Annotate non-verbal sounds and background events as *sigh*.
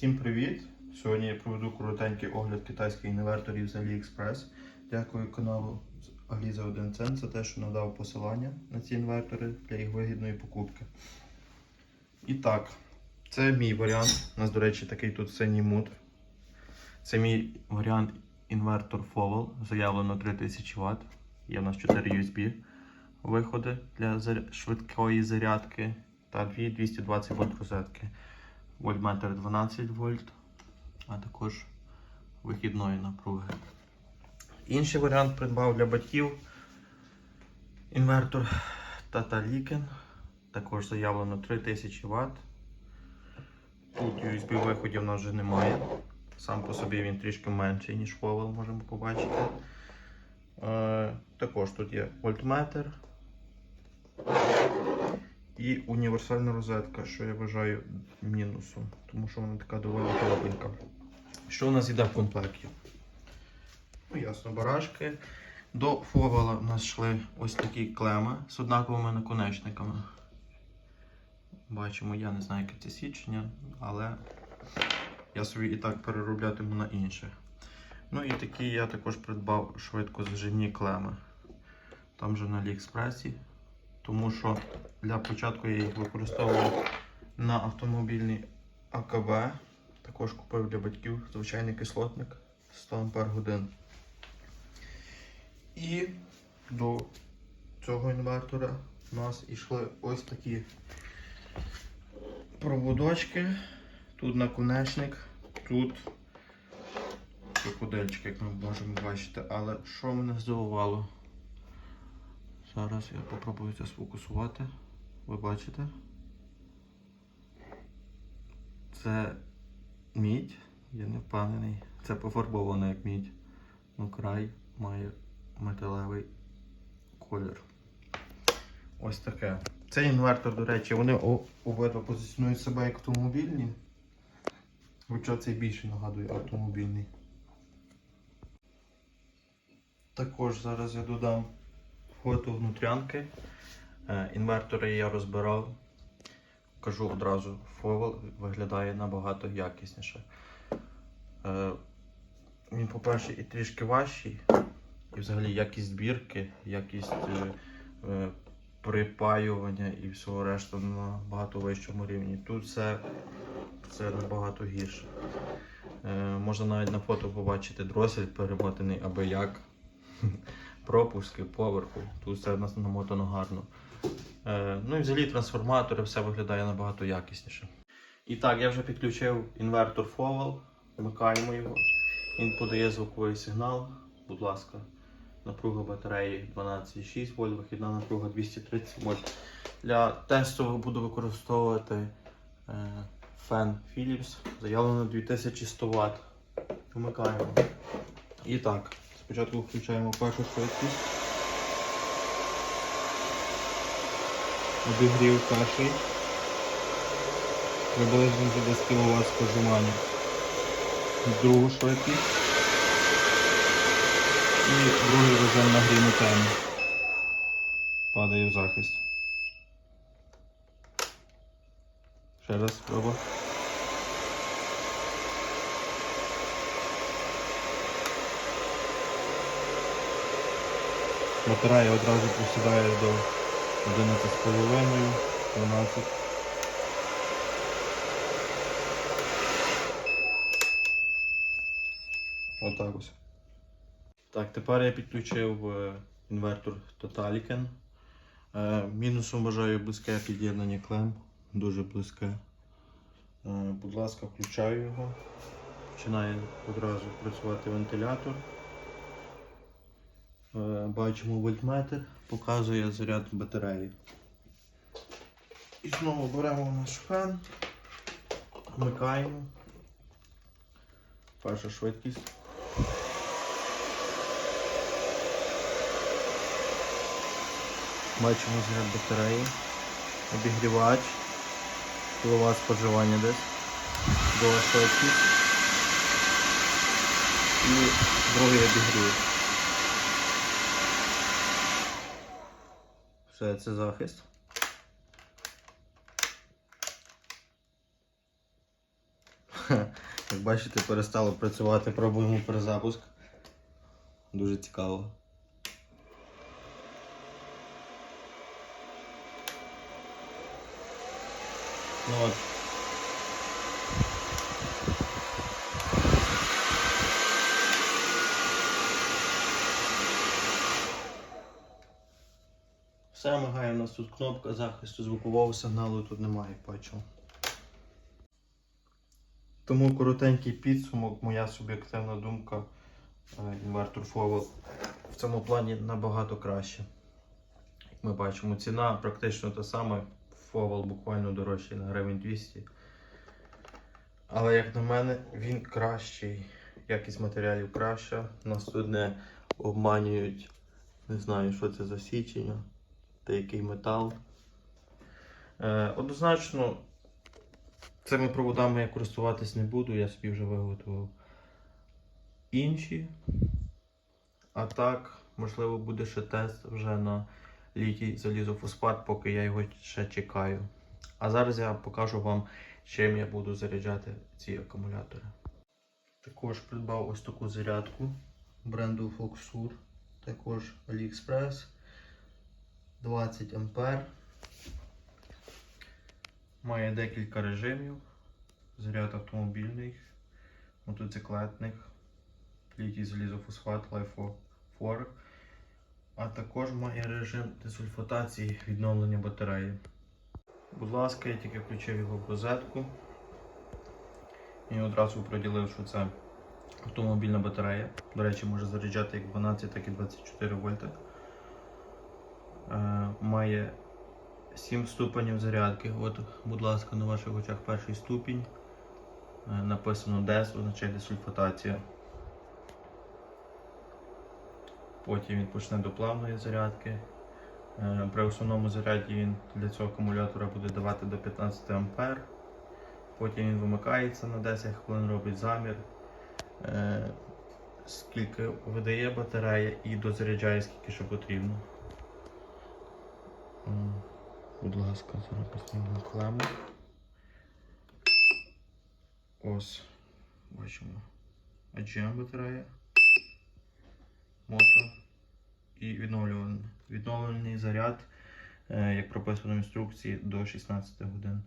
Всім привіт! Сьогодні я проведу коротенький огляд китайських інверторів з AliExpress. Дякую каналу Алі за 1 цент за те, що надав посилання на ці інвертори для їх вигідної покупки. І так, це мій варіант. У нас, до речі, такий тут синій мут. Це мій варіант інвертор Fowell. Заявлено 3000 Вт. Є в нас 4 USB виходи для швидкої зарядки та 2 220 вольт розетки. Вольтметр 12 вольт, а також вихідної напруги. Інший варіант придбав для батьків. Інвертор Tata Liken. Також заявлено 3000 Вт. Тут USB виходів у нас вже немає. Сам по собі він трішки менший, ніж Fowell, можемо побачити. Е, також тут є вольтметр і універсальна розетка, що я вважаю мінусом, тому що вона така доволі торопенька. Що у нас йде в комплекті? Ну, ясно, барашки. До фовала у нас йшли ось такі клеми з однаковими наконечниками. Бачимо, я не знаю, яке це свідчення, але я собі і так перероблятиму на інше. Ну і такі я також придбав швидко заживні клеми. Там же на Аліекспресі. Тому що для початку я їх використовував на автомобільний АКБ. Також купив для батьків звичайний кислотник 100 Ампер годин. І до цього інвертора у нас йшли ось такі проводочки. Тут наконечник, тут крокодильчик, як ми можемо бачити. Але що мене здивувало? Зараз я попробую це сфокусувати. Ви бачите? Це мідь, я не впевнений. Це пофарбовано як мідь. Ну край має металевий колір. Ось таке. Цей інвертор, до речі, вони обидва позиціонують себе як автомобільні. Хоча цей більше нагадує автомобільний. Також зараз я додам фото внутрянки. Е, Інвертори я розбирав. Кажу одразу, фовел виглядає набагато якісніше. Е, Він, по-перше, і трішки важчий, і взагалі якість збірки, якість е, припаювання і всього решту на набагато вищому рівні. Тут все, все набагато гірше. Можна навіть на фото побачити дросель перемотаний аби як *laughs* пропуски поверху. Тут все намотано гарно. Е, ну і взагалі трансформатори, все виглядає набагато якісніше. І так, я вже підключив інвертор Fowell, вмикаємо його. Він подає звуковий сигнал. Будь ласка, напруга батареї 12,6 вольт, вихідна напруга 230 вольт. Для тестового буду використовувати фен Philips, заявлено 2100 Вт. Вмикаємо. І так, спочатку включаємо першу швидкість. Обігрів перший. Приблизно за 10 кВт споживання. Другу швидкість. І другий режим нагрівну тему. Падає в захист. Ще раз спроба. Батарея одразу посідає до 11,5, 12. Отак ось. Так, тепер я підключив е, інвертор Totaliken. Е, Мінусом вважаю близьке під'єднання клем. Дуже близьке. Е, Будь ласка, включаю його. Починає одразу працювати вентилятор. Е, Бачимо вольтметр, показує заряд батареї. І знову беремо наш фен, вмикаємо. Перша швидкість. Бачимо заряд батареї, обігрівач, кіловат споживання десь, друга швидкість і другий обігрів. Все, це захист. *laughs* Як бачите, перестало працювати, пробуємо перезапуск. Дуже цікаво. Ну от. Все мигає, у нас тут кнопка захисту звукового сигналу тут немає, бачу. Тому коротенький підсумок, моя суб'єктивна думка. Інвертор Fowell в цьому плані набагато краще. Як ми бачимо, ціна практично та сама. Fowell буквально дорожчий на гривень 200. Але як на мене, він кращий. Якість матеріалів краща. Нас тут не обманюють. Не знаю, що це за січення та який метал. Е, однозначно, цими проводами я користуватись не буду, я собі вже виготовив інші. А так, можливо, буде ще тест вже на літій залізофосфат, поки я його ще чекаю. А зараз я покажу вам, чим я буду заряджати ці акумулятори. Також придбав ось таку зарядку бренду Foxur, також AliExpress. 20 ампер. Має декілька режимів. Заряд автомобільний, мотоциклетних, літій залізофосфат Life 4. А також має режим десульфатації відновлення батареї. Будь ласка, я тільки включив його в розетку і одразу приділив, що це автомобільна батарея. До речі, може заряджати як 12, так і 24 вольти. Е, має 7 ступенів зарядки. От, будь ласка, на ваших очах перший ступінь. Е, Написано DES, означає десульфатація. Потім він почне до плавної зарядки. Е, При основному заряді він для цього акумулятора буде давати до 15 А. Потім він вимикається на 10 хвилин, робить замір. Скільки видає батарея і дозаряджає скільки що потрібно. Будь ласка, зараз поснімемо клему. Ось, бачимо. AGM батарея. Мото і відновлювальний. Відновлений заряд, е, як прописано в інструкції, до 16 годин.